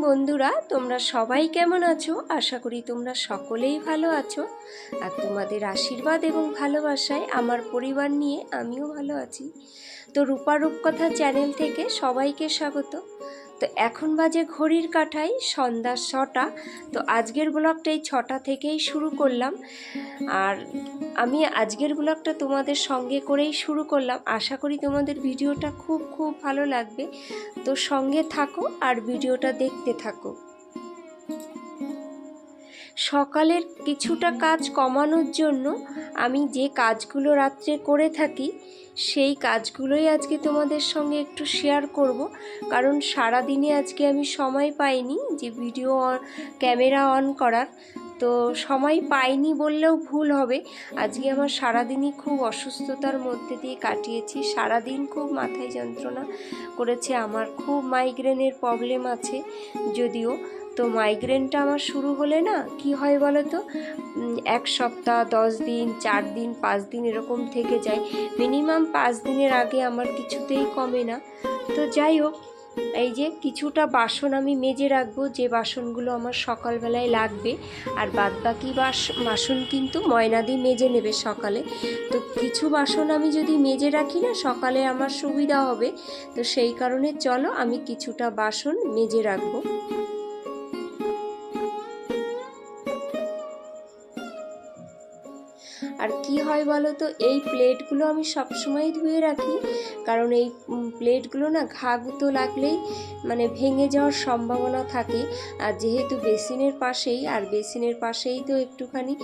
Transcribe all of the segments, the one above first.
বন্ধুরা। তোমরা সবাই কেমন আছো? আশা করি তোমরা সকলেই ভালো আছো। আর তোমাদের আশীর্বাদ এবং ভালোবাসায় আমার পরিবার নিয়ে আমিও ভালো আছি। তো রূপারূপ কথা চ্যানেল থেকে সবাইকে স্বাগত। তো এখন বাজে ঘড়ির কাঠায় সন্ধ্যা ছটা। তো আজকের ব্লগটা এই ছটা থেকেই শুরু করলাম। আর আমি আজকের ব্লগটা তোমাদের সঙ্গে করেই শুরু করলাম। আশা করি তোমাদের ভিডিওটা খুব খুব ভালো লাগবে। তো সঙ্গে থাকো আর ভিডিওটা দেখতে থাকো। সকালের কিছুটা কাজ কমানোর জন্য আমি যে কাজগুলো রাত্রে করে থাকি, সেই কাজগুলোই আজকে তোমাদের সঙ্গে একটু শেয়ার করব। কারণ সারা দিনে আজকে আমি সময় পাইনি যে ভিডিও ক্যামেরা অন করার। তো সময় পাইনি বললেও ভুল হবে। আজকে আমার সারাদিনই খুব অসুস্থতার মধ্যে দিয়ে কাটিয়েছি। সারাদিন খুব মাথায় যন্ত্রণা করেছে। আমার খুব মাইগ্রেনের প্রবলেম আছে। যদিও তো মাইগ্রেনটা আমার শুরু হলে না, কি হয় বলো তো এক সপ্তাহ, দশ দিন, চার দিন, পাঁচ দিন এরকম থেকে যায়। মিনিমাম পাঁচ দিনের আগে আমার কিছুতেই কমে না। তো যাই হোক, এই যে কিছুটা বাসন আমি মেজে রাখব, যে বাসনগুলো আমার সকালবেলায় লাগবে। আর বাদ বাকি বাস, বাসন কিন্তু ময়নাদি মেজে নেবে সকালে। তো কিছু বাসন আমি যদি মেজে রাখি না, সকালে আমার সুবিধা হবে। তো সেই কারণে চলো আমি কিছুটা বাসন মেজে রাখব। আর কি হয় বলো তো, এই প্লেটগুলো আমি সবসময় ধুয়ে রাখি। কারণ এই প্লেটগুলো না ঘা গুঁতো লাগলেই মানে ভেঙে যাওয়ার সম্ভাবনা থাকে। আর যেহেতু বেসিনের পাশেই, আর বেসিনের পাশেই তো একটুখানি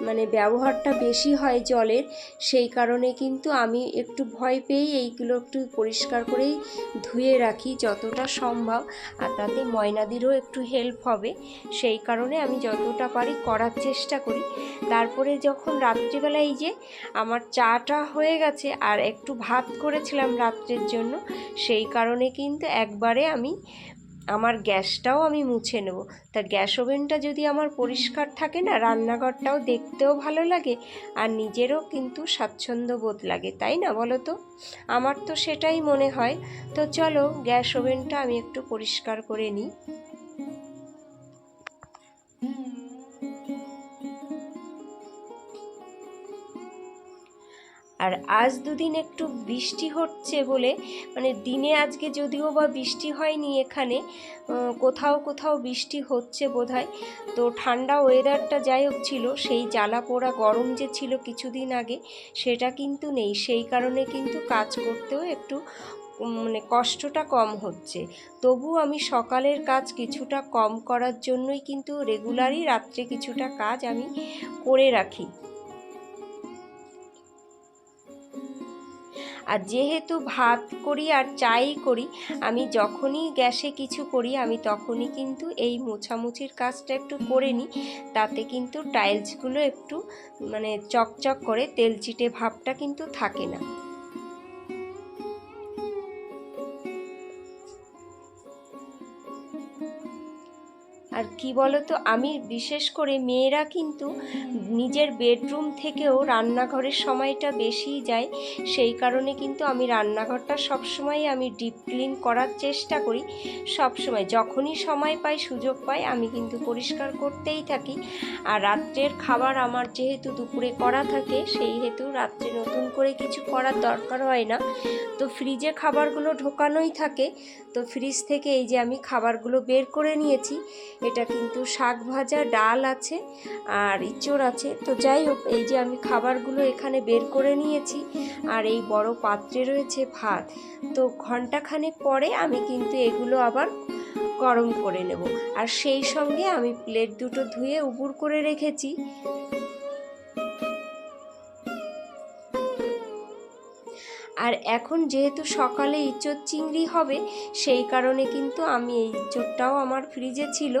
মানে ব্যবহারটা বেশি হয় জলের, সেই কারণে কিন্তু আমি একটু ভয় পেয়েই এইগুলো একটু পরিষ্কার করেই ধুয়ে রাখি যতটা সম্ভব। আর তাতে ময়নাদিরও একটু হেল্প হবে, সেই কারণে আমি যতটা পারি করার চেষ্টা করি। তারপরে যখন রাত্রিবেলা এই যে আমার চাটা হয়ে গেছে আর একটু ভাত করেছিলাম রাত্রের জন্য, সেই কারণে কিন্তু একবারে আমি আমার গ্যাসটাও আমি মুছে নেব। তা গ্যাস ওভেনটা যদি আমার পরিষ্কার থাকে না, রান্নাঘরটাও দেখতেও ভালো লাগে আর নিজেরও কিন্তু স্বাচ্ছন্দ্য বোধ লাগে, তাই না বলো তো? আমার তো সেটাই মনে হয়। তো চলো গ্যাস ওভেনটা আমি একটু পরিষ্কার করে নিই। আর আজ দুদিন একটু বৃষ্টি হচ্ছে বলে মানে দিনে আজকে যদিও বা বৃষ্টি হয়নি এখানে কোথাও কোথাও বৃষ্টি হচ্ছে বোধহয়। তো ঠান্ডা ওয়েদারটা যাই হোক ছিল, সেই জ্বালা পোড়া গরম যে ছিল কিছুদিন আগে, সেটা কিন্তু নেই। সেই কারণে কিন্তু কাজ করতেও একটু মানে কষ্টটা কম হচ্ছে। তবু আমি সকালের কাজ কিছুটা কম করার জন্যই কিন্তু রেগুলারই রাত্রে কিছুটা কাজ আমি করে রাখি। আর যেহেতু ভাত করি আর চাই করি, আমি যখনই গ্যাসে কিছু করি, আমি তখনই কিন্তু এই মোছামুছির কাজটা একটু করে নিই। তাতে কিন্তু টাইলসগুলো একটু মানে চকচক করে, তেলচিটে ভাবটা কিন্তু থাকে না। আর কি বলতো, আমি বিশেষ করে মেয়েরা কিন্তু নিজের বেডরুম থেকেও রান্নাঘরের সময়টা বেশি যায়। সেই কারণে কিন্তু আমি রান্নাঘরটা সবসময় আমি ডিপ ক্লিন করার চেষ্টা করি। সবসময় যখনই সময় পাই, সুযোগ পাই, আমি কিন্তু পরিষ্কার করতেই থাকি। আর রাত্রের খাবার আমার যেহেতু দুপুরে করা থাকে, সেই হেতু রাত্রে নতুন করে কিছু করার দরকার হয় না। তো ফ্রিজে খাবারগুলো ঢোকানোই থাকে। তো ফ্রিজ থেকে এই যে আমি খাবারগুলো বের করে নিয়েছি এটা কিন্তু শাক ভাজা, ডাল আছে আর ইঁচড় আছে। তো যাই হোক, এই যে আমি খাবারগুলো এখানে বের করে নিয়েছি আর এই বড় পাত্রে রয়েছে ভাত। তো ঘন্টাখানেক পরে আমি কিন্তু এগুলো আবার গরম করে নেব। আর সেই সঙ্গে আমি প্লেট দুটো ধুয়ে উবুর করে রেখেছি। আর এখন যেহেতু সকালে ইঁচড় চিংড়ি হবে, সেই কারণে কিন্তু আমি এই ইঁচড়টাও আমার ফ্রিজে ছিল।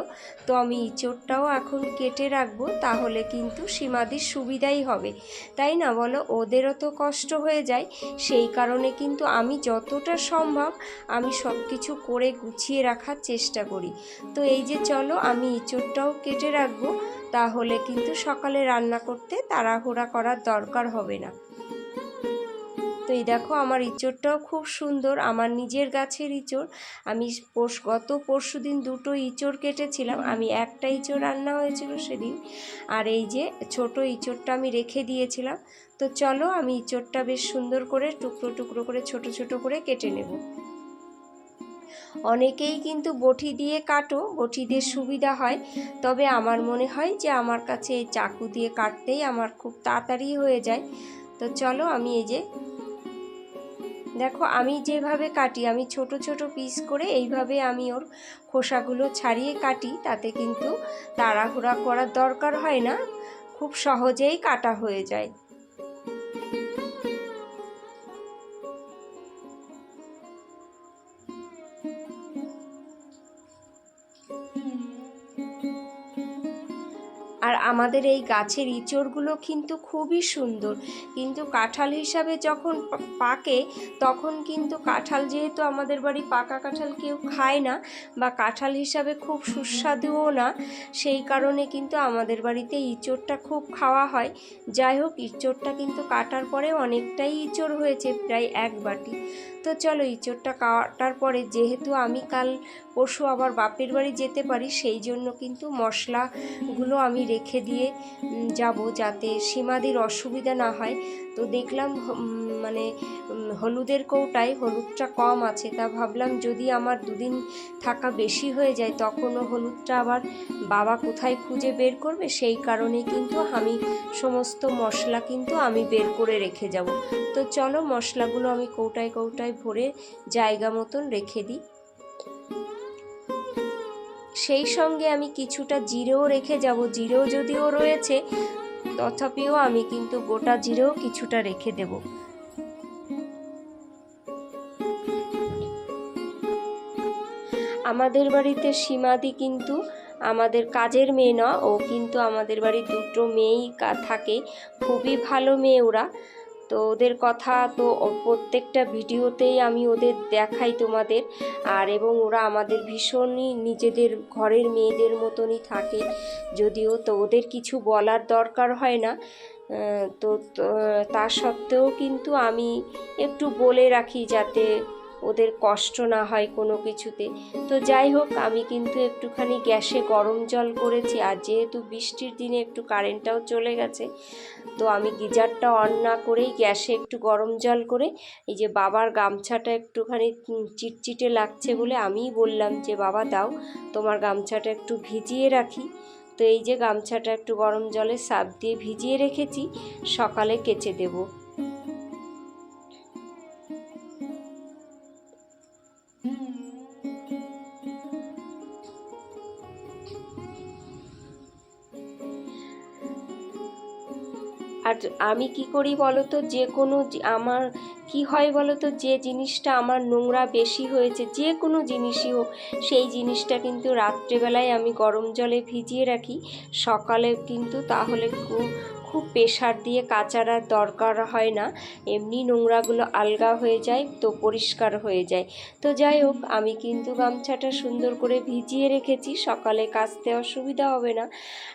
তো আমি ইঁচড়টাও এখন কেটে রাখব, তাহলে কিন্তু সীমাদির সুবিধাই হবে। তাই না বলো? ওদেরও তো কষ্ট হয়ে যায়। সেই কারণে কিন্তু আমি যতটা সম্ভব আমি সব কিছু করে গুছিয়ে রাখার চেষ্টা করি। তো এই যে চলো, আমি ইঁচড়টাও কেটে রাখব, তাহলে কিন্তু সকালে রান্না করতে তাড়াহুড়া করার দরকার হবে না। তো এই দেখো আমার ইঁচড়টাও খুব সুন্দর আমার নিজের গাছের ইঁচড়। আমি পোষ গত পরশু দিন দুটো ইঁচড় কেটেছিলাম আমি একটা ইঁচড় রান্না হয়েছিল সেদিন আর এই যে ছোট ইঁচড়টা আমি রেখে দিয়েছিলাম। তো চলো আমি ইঁচড়টা বেশ সুন্দর করে টুকরো টুকরো করে ছোট ছোট করে কেটে নেব। অনেকেই কিন্তু বটি দিয়ে কাটো বটি দিয়ে সুবিধা হয় তবে আমার মনে হয় যে আমার কাছে এই চাকু দিয়ে কাটতেই আমার খুব তাড়াতাড়ি হয়ে যায়। তো চলো আমি এই যে দেখো, আমি যেভাবে কাটি, আমি ছোট ছোট পিস করে এইভাবে আমি ওর খোসাগুলো ছাড়িয়ে কাটি, তাতে কিন্তু তাড়াহুড়া করার দরকার হয় না। খুব সহজেই কাটা হয়ে যায়। আমাদের এই গাছের ইঁচড়গুলো কিন্তু খুবই সুন্দর। কিন্তু কাঁঠাল হিসাবে যখন পাকে, তখন কিন্তু কাঁঠাল যেহেতু আমাদের বাড়ি পাকা কাঁঠাল কেউ খায় না বা কাঁঠাল হিসাবে খুব সুস্বাদুও না, সেই কারণে কিন্তু আমাদের বাড়িতে ইঁচড়টা খুব খাওয়া হয়। যাই হোক, ইঁচড়টা কিন্তু কাটার পরে অনেকটাই ইঁচড় হয়েছে প্রায় এক বাটি। তো চলো ইঁচড়টা কাটার পরে যেহেতু আমি কাল পরশু আবার বাপের বাড়ি যেতে পারি, সেই জন্য কিন্তু মশলাগুলো আমি রেখে দিয়ে যাব যাতে সীমাদির অসুবিধা না হয়। তো দেখলাম মানে হলুদের কৌটায় হলুদটা কম আছে। তা ভাবলাম যদি আমার দুদিন থাকা বেশি হয়ে যায়, তখনও হলুদটা আবার বাবা কোথায় খুঁজে বের করবে? সেই কারণে কিন্তু আমি সমস্ত মশলা কিন্তু আমি বের করে রেখে যাব। তো চলো মশলাগুলো আমি কৌটায় কৌটায় ভরে জায়গা মতন রেখে দিই। সেই সঙ্গে আমি কিছুটা জিরেও রেখে যাব। জিরেও যদিও রয়েছে, তথাপিও আমি কিন্তু গোটা জিরেও কিছুটা রেখে দেব। আমাদের বাড়িতে সীমাদি কিন্তু আমাদের কাজের মেয়ে না ও কিন্তু আমাদের বাড়ির দুটো মেয়েই থাকে। খুবই ভালো মেয়ে ওরা। তো ওদের কথা তো প্রত্যেকটা ভিডিওতেই আমি ওদের দেখাই তোমাদের। আর এবং ওরা আমাদের ভীষণই নিজেদের ঘরের মেয়েদের মতনই থাকে। যদিও তো ওদের কিছু বলার দরকার হয় না। তো তো, সত্ত্বেও কিন্তু আমি একটু বলে রাখি যাতে ওদের কষ্ট না হয় কোনো কিছুতে। তো যাই হোক, আমি কিন্তু একটুখানি গ্যাসে গরম জল করেছি আর যেহেতু বৃষ্টির দিনে একটু কারেন্টটাও চলে গেছে, তো আমি গিজারটা অন না করেই গ্যাসে একটু গরম জল করে এই যে বাবার গামছাটা একটুখানি চিটচিটে লাগছে বলে আমিই বললাম যে, বাবা, দাও, তোমার গামছাটা একটু ভিজিয়ে রাখি। তো এই যে গামছাটা একটু গরম জলে সাপ দিয়ে ভিজিয়ে রেখেছি, সকালে কেচে দেবো। আর আমি কি করি বলো তো যে কোনো আমার কি হয় বলো তো যে জিনিসটা আমার নোংরা বেশি হয়েছে, যে কোনো জিনিসই হোক, সেই জিনিসটা কিন্তু রাত্রেবেলায় আমি গরম জলে ভিজিয়ে রাখি। সকালে কিন্তু তাহলে খুব প্রেশার দিয়ে কাচার আর দরকার হয় না। এমনি নোংরাগুলো আলগা হয়ে যায় তো পরিষ্কার হয়ে যায়। তো যাই হোক, আমি কিন্তু গামছাটা সুন্দর করে ভিজিয়ে রেখেছি। সকালে কাচতে অসুবিধা হবে না।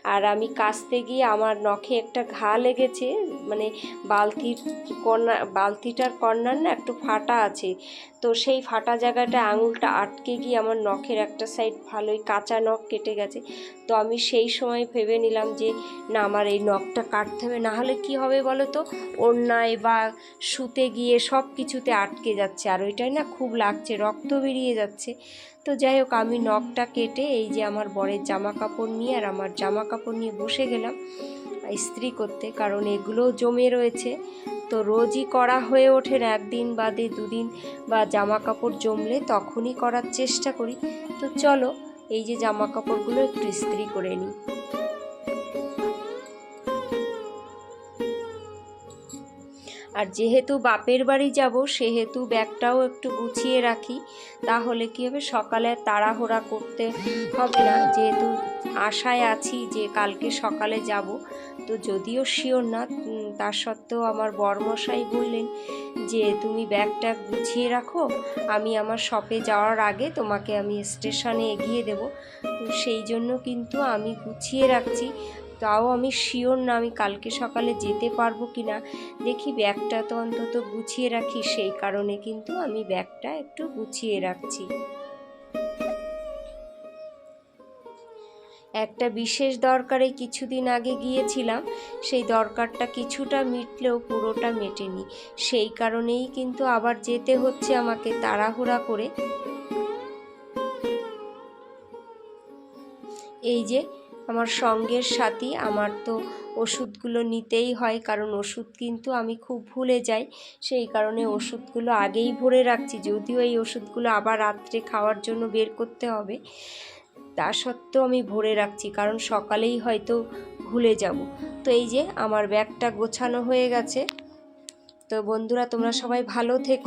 আর আমি কাচতে গিয়ে আমার নখে একটা ঘা লেগেছে। মানে বালতির কর্নার বালতিটার কর্নার না একটু ফাটা আছে। তো সেই ফাটা জায়গাটা, আঙুলটা আটকে গিয়ে আমার নখের একটা সাইড ভালোই কাঁচা নখ কেটে গেছে। তো আমি সেই সময় ভেবে নিলাম যে, না, আমার এই নখটা কাটতে হবে না হলে কি হবে বলো তো অন্যায় বা শুতে গিয়ে সব কিছুতে আটকে যাচ্ছে। আর ওইটাই না খুব লাগছে, রক্ত বেরিয়ে যাচ্ছে। তো যাই হোক, আমি নখটা কেটে এই যে আমার বরের জামা কাপড় নিয়ে আর আমার জামা কাপড় নিয়ে বসে গেলাম ইস্ত্রি করতে। কারণ এগুলোও জমে রয়েছে। তো রোজই করা হয়ে ওঠে না। একদিন বাদে দুদিন বা জামা কাপড় জমলে তখনই করার চেষ্টা করি। তো চলো, এই যে জামা কাপড়গুলো একটু ইস্ত্রি করে নিই। আর যেহেতু বাপের বাড়ি যাব, সেহেতু ব্যাগটাও একটু গুছিয়ে রাখি, তাহলে কী হবে? সকালে তাড়াহুড়া করতে হবে না। যেহেতু আশায় আছি যে কালকে সকালে যাব, তো যদিও শিওর না তার সত্ত্বেও আমার বরমশাই বললেন যে, তুমি ব্যাগটা গুছিয়ে রাখো, আমি আমার শপে যাওয়ার আগে তোমাকে আমি স্টেশনে এগিয়ে দেব। তো সেই জন্য কিন্তু আমি গুছিয়ে রাখছি। তাও আমি শিওর না আমি কালকে সকালে যেতে পারব কি না দেখি ব্যাগটা তো অন্তত গুছিয়ে রাখি, সেই কারণে কিন্তু আমি ব্যাগটা একটু গুছিয়ে রাখছি। একটা বিশেষ দরকারে কিছুদিন আগে গিয়েছিলাম, সেই দরকারটা কিছুটা মিটলেও পুরোটা মেটেনি। সেই কারণেই কিন্তু আবার যেতে হচ্ছে আমাকে তাড়াহুড়া করে। এই যে আমার সঙ্গের সাথী। আমার তো ওষুধগুলো নিতেই হয়, কারণ ওষুধ কিন্তু আমি খুব ভুলে যাই। সেই কারণে ওষুধগুলো আগেই ভরে রাখছি, যদিও এই ওষুধগুলো আবার রাত্রে খাওয়ার জন্য বের করতে হবে। তা সত্ত্বেও আমি ভরে রাখছি, কারণ সকালেই হয়তো ভুলে যাব। তো এই যে, আমার ব্যাগটা গোছানো হয়ে গেছে। তো বন্ধুরা, তোমরা সবাই ভালো থেকো।